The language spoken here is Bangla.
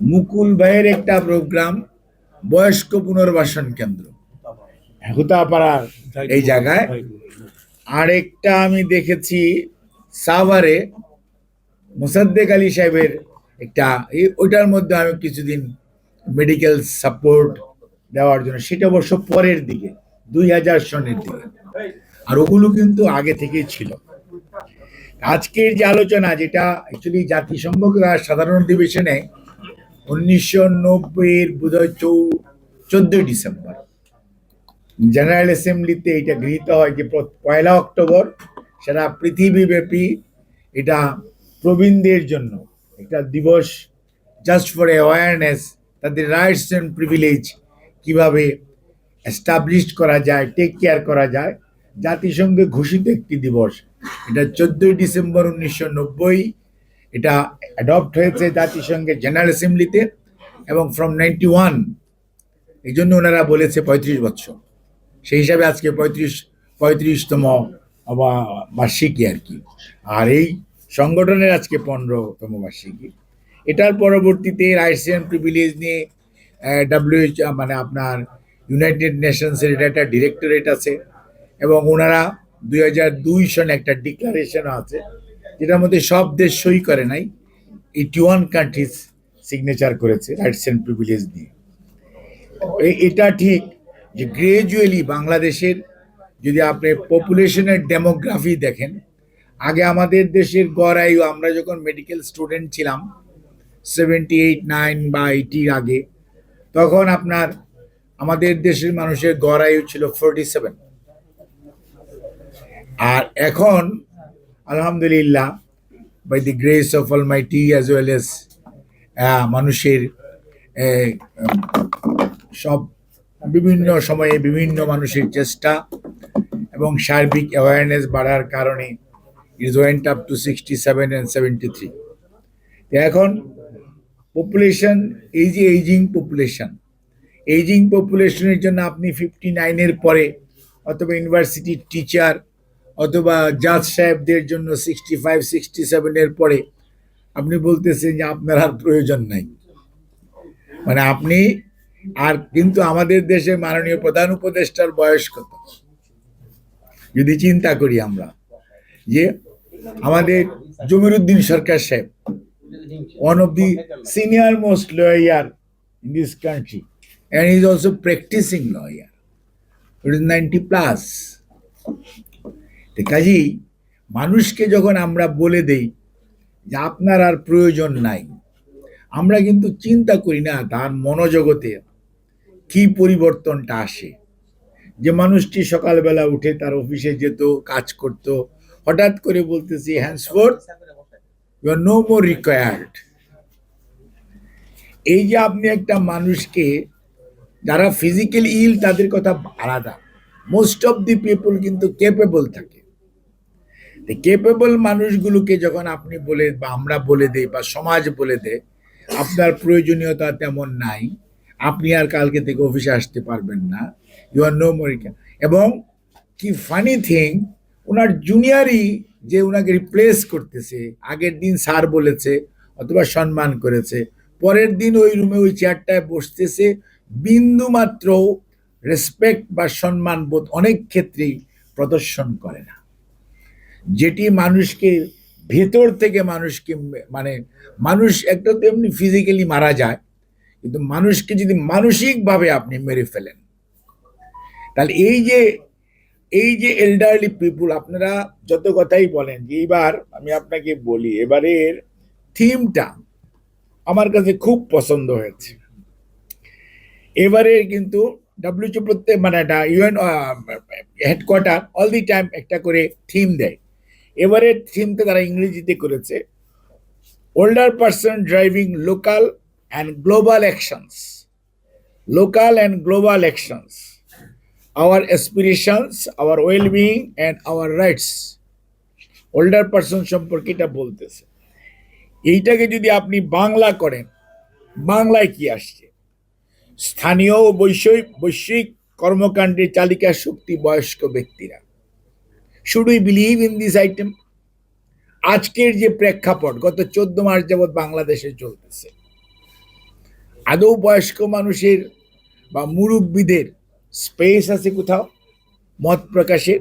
মুকুল ভাইয়ের একটা প্রোগ্রাম, বয়স্ক পুনর্বাসন কেন্দ্র। হুতাপাড়া এই জায়গায়। আরেকটা আমি দেখেছি সাভারে মোসাদ্দেক আলী সাহেবের একটা ওইটার মধ্যে আমি কিছুদিন মেডিকেল সাপোর্ট দেওয়ার জন্য, সেটা অবশ্য পরের দিকে, দুই হাজার সনের দিকে। আর ওগুলো কিন্তু আগে থেকেই ছিল। আজকের যে আলোচনা, যেটা অ্যাকচুয়ালি জাতিসংঘ সাধারণ অধিবেশনে উনিশশো নব্বইয়ের বোধহয় চৌ, চোদ্দই ডিসেম্বর। জেনারেল অ্যাসেম্বলিতে এটা গৃহীত হয় যে পয়লা অক্টোবর, সারা পৃথিবীব্যাপী এটা প্রবীণদের জন্য একটা দিবস জাস্ট ফর অ্যাওয়ারনেস তাদের রাইটস অ্যান্ড প্রিভিলেজ কীভাবে এস্টাবলিশ করা যায় টেক কেয়ার করা যায়। জাতিসংঘে ঘোষিত একটি দিবস, এটা চোদ্দই ডিসেম্বর উনিশশো নব্বই এটা অ্যাডপ্ট হয়েছে জাতিসংঘের জেনারেল অ্যাসেম্বলিতে এবং ফ্রম নাইনটি ওয়ান এই জন্য ওনারা বলেছে পঁয়ত্রিশ বছর। সেই হিসাবে আজকে পঁয়ত্রিশ, পঁয়ত্রিশতম বা- বার্ষিকী আর কি। আর এই সংগঠনের আজকে পনেরোতম বার্ষিকী। এটার পরবর্তীতে রাইটস অ্যান্ড প্রিভিলেজ নিয়ে ডাব্লিউএইচ মানে আপনার ইউনাইটেড নেশনসের এটা একটা ডিরেক্টরেট আছে এবং ওনারা দুই হাজার দুই সনে একটা ডিক্লারেশন আছে। যেটার মধ্যে সব দেশ সই করে নাই এইটি ওয়ান কান্ট্রিজ সিগনেচার করেছে রাইটস অ্যান্ড প্রিভিলেজ নিয়ে। এটা ঠিক যে গ্রাজুয়ালি বাংলাদেশের যদি আপনি পপুলেশনের ডেমোগ্রাফি দেখেন, আগে আমাদের দেশের গড় আয়ু, আমরা যখন মেডিকেল স্টুডেন্ট ছিলাম সেভেন্টি এইট নাইন বা এইটির আগে, তখন আপনার আমাদের দেশের মানুষের গড় আয়ু ছিল ফোরটি সেভেন আর এখন আলহামদুলিল্লাহ by the grace of almighty as well as মানুষের সব বিভিন্ন সময়ে বিভিন্ন মানুষের চেষ্টা এবং সার্বিক অ্যাওয়ারনেস বাড়ার কারণে is went up to sixty seven and seventy three এখন পপুলেশন এই যে এইজিং পপুলেশন এইজিং পপুলেশনের জন্য আপনি ফিফটি নাইনের পরে অথবা ইউনিভার্সিটির টিচার অথবা জাজ সাহেবদের জন্য সিক্সটি ফাইভ সিক্সটি সেভেনের পরে আপনি বলতেছেন যে আপনার আর প্রয়োজন নাই। মানে আপনি আর কিন্তু আমাদের দেশের মাননীয় প্রধান উপদেষ্টার বয়স কত? যদি চিন্তা করি আমরা, যে আমাদের Jamiruddin Sarkar Saheb one of the senior most lawyer in this country and is also practising lawyer it is 90 plus কাজেই মানুষকে যখন আমরা বলে দেই যে আপনার আর প্রয়োজন নাই, আমরা কিন্তু চিন্তা করি না তার মনোজগতে কি পরিবর্তনটা আসে। যে মানুষটি সকালবেলা উঠে তার অফিসে যেত, কাজ করত, হঠাৎ করে বলতেছি henceforth you are no more required এই যে আপনি একটা মানুষকে, যারা ফিজিক্যালি ইল তাদের কথা আলাদা। মোস্ট অফ দি পিপল কিন্তু কেপেবল থাকে। কেপেবল মানুষগুলোকে যখন আপনি বলে, বা আমরা বলে দেই, বা সমাজ বলে দেয়, আপনার প্রয়োজনীয়তা তেমন নাই। আপনি আর কালকে থেকে অফিসে আসতে পারবেন না। ইউ আর নো মরিকা এবং কি ফানি থিং ওনার জুনিয়রই যে ওনাকে রিপ্লেস করতেছে, আগের দিন স্যার বলেছে, অথবা সম্মান করেছে, পরের দিন ওই রুমে ওই চেয়ারটায় বসতেছে বিন্দু মাত্র রেসপেক্ট বা সম্মান বোধ অনেক ক্ষেত্রেই প্রদর্শন করে না। যেটি মানুষকে ভেতর থেকে মানুষকে মানে মানুষ একটা তো এমনি ফিজিক্যালি মারা যায়, কিন্তু মানুষকে যদি মানসিকভাবে আপনি মেরে ফেলেন, তাহলে এই যে এই যে এল্ডারলি পিপুল আপনারা যত কথাই বলেন, যে এবার আমি আপনাকে বলি, এবারের থিমটা আমার কাছে খুব পছন্দ হয়েছে। এবারে কিন্তু ডাব্লিউচি প্রত্যেক মানে UN headquarter all the time একটা করে থিম দেয়। এবারে থিমটা তারা ইংরেজিতে করেছে। Older person driving local and global actions local and global actions our aspirations, our well-being and our rights. Older person সম্পর্কে এটা বলতেছে। এইটাকে যদি আপনি বাংলা করেন বাংলায় কি আসছে? স্থানীয় ও বৈষয়িক বৈশ্বিক কর্মকাণ্ডের চালিকা শক্তি বয়স্ক ব্যক্তিরা। Should we believe in this item আজকের যে প্রেক্ষাপট, গত চোদ্দ মাস যাবৎ বাংলাদেশে চলতেছে। আদৌ বয়স্ক মানুষের বা মুরব্বীদের স্পেস আছে কোথাও? মত প্রকাশের।